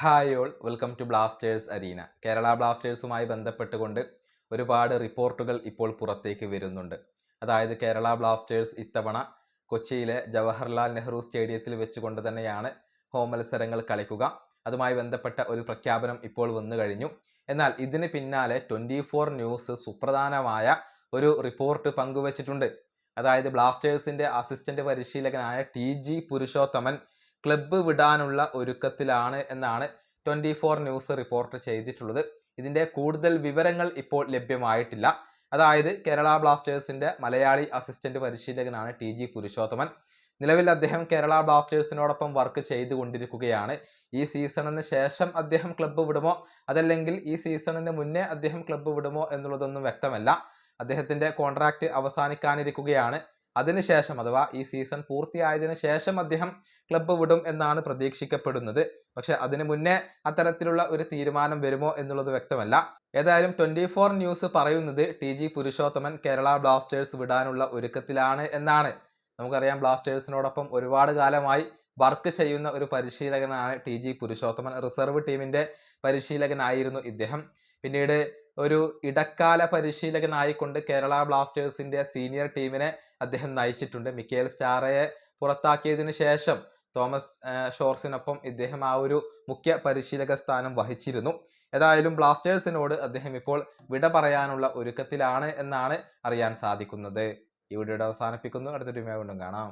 Hi all. Welcome to Blasters arena. Kerala ബ്ലാസ്റ്റേഴ്സുമായി ബന്ധപ്പെട്ടുകൊണ്ട് ഒരുപാട് റിപ്പോർട്ടുകൾ ഇപ്പോൾ പുറത്തേക്ക് വരുന്നുണ്ട്. അതായത് കേരള ബ്ലാസ്റ്റേഴ്സ് ഇത്തവണ കൊച്ചിയിലെ ജവഹർലാൽ നെഹ്റു സ്റ്റേഡിയത്തിൽ വെച്ചുകൊണ്ട് തന്നെയാണ് ഹോം മത്സരങ്ങൾ കളിക്കുക. അതുമായി ബന്ധപ്പെട്ട ഒരു പ്രഖ്യാപനം ഇപ്പോൾ വന്നു കഴിഞ്ഞു. എന്നാൽ ഇതിന് പിന്നാലെ ട്വന്റി ഫോർ ന്യൂസ് സുപ്രധാനമായ ഒരു റിപ്പോർട്ട് പങ്കുവച്ചിട്ടുണ്ട്. അതായത് ബ്ലാസ്റ്റേഴ്സിന്റെ അസിസ്റ്റന്റ് പരിശീലകനായ ടി ജി പുരുഷോത്തമൻ ക്ലബ്ബ് വിടാനുള്ള ഒരുക്കത്തിലാണ് എന്നാണ് ട്വന്റി ഫോർ ന്യൂസ് റിപ്പോർട്ട് ചെയ്തിട്ടുള്ളത്. ഇതിന്റെ കൂടുതൽ വിവരങ്ങൾ ഇപ്പോൾ ലഭ്യമായിട്ടില്ല. അതായത് കേരള ബ്ലാസ്റ്റേഴ്സിന്റെ മലയാളി അസിസ്റ്റന്റ് പരിശീലകനാണ് ടി ജി പുരുഷോത്തമൻ. നിലവിൽ അദ്ദേഹം കേരള ബ്ലാസ്റ്റേഴ്സിനോടൊപ്പം വർക്ക് ചെയ്തുകൊണ്ടിരിക്കുകയാണ്. ഈ സീസണിന് ശേഷം അദ്ദേഹം ക്ലബ്ബ് വിടുമോ? അതല്ലെങ്കിൽ ഈ സീസണിന് മുന്നേ അദ്ദേഹം ക്ലബ്ബ് വിടുമോ എന്നുള്ളതൊന്നും വ്യക്തമല്ല. അദ്ദേഹത്തിന്റെ കോൺട്രാക്ട് അവസാനിക്കാനിരിക്കുകയാണ്. അതിനുശേഷം അഥവാ ഈ സീസൺ പൂർത്തിയായതിനു ശേഷം അദ്ദേഹം ക്ലബ്ബ് വിടും എന്നാണ് പ്രതീക്ഷിക്കപ്പെടുന്നത്. പക്ഷെ അതിനു മുന്നേ അത്തരത്തിലുള്ള ഒരു തീരുമാനം വരുമോ എന്നുള്ളത് വ്യക്തമല്ല. ഏതായാലും ട്വന്റി ഫോർ ന്യൂസ് പറയുന്നത് T G Purushothaman Kerala Blasters വിടാനുള്ള ഒരുക്കത്തിലാണ് എന്നാണ്. നമുക്കറിയാം ബ്ലാസ്റ്റേഴ്സിനോടൊപ്പം ഒരുപാട് കാലമായി വർക്ക് ചെയ്യുന്ന ഒരു പരിശീലകനാണ് ടി ജി പുരുഷോത്തമൻ. റിസർവ് ടീമിന്റെ പരിശീലകനായിരുന്നു ഇദ്ദേഹം. പിന്നീട് ഒരു ഇടക്കാല പരിശീലകനായിക്കൊണ്ട് കേരള ബ്ലാസ്റ്റേഴ്സിന്റെ സീനിയർ ടീമിനെ അദ്ദേഹം നയിച്ചിട്ടുണ്ട്. മിക്കേൽ സ്റ്റാറയെ പുറത്താക്കിയതിനു ശേഷം തോമസ് ഷോർസിനൊപ്പം ഇദ്ദേഹം ആ ഒരു മുഖ്യ പരിശീലക സ്ഥാനം വഹിച്ചിരുന്നു. ഏതായാലും ബ്ലാസ്റ്റേഴ്സിനോട് അദ്ദേഹം ഇപ്പോൾ വിട പറയാനുള്ള ഒരുക്കത്തിലാണ് എന്നാണ് അറിയാൻ സാധിക്കുന്നത്. ഈ വീഡിയോയുടെ അവസാനിപ്പിക്കുന്നു. അടുത്ത കൊണ്ടും കാണാം.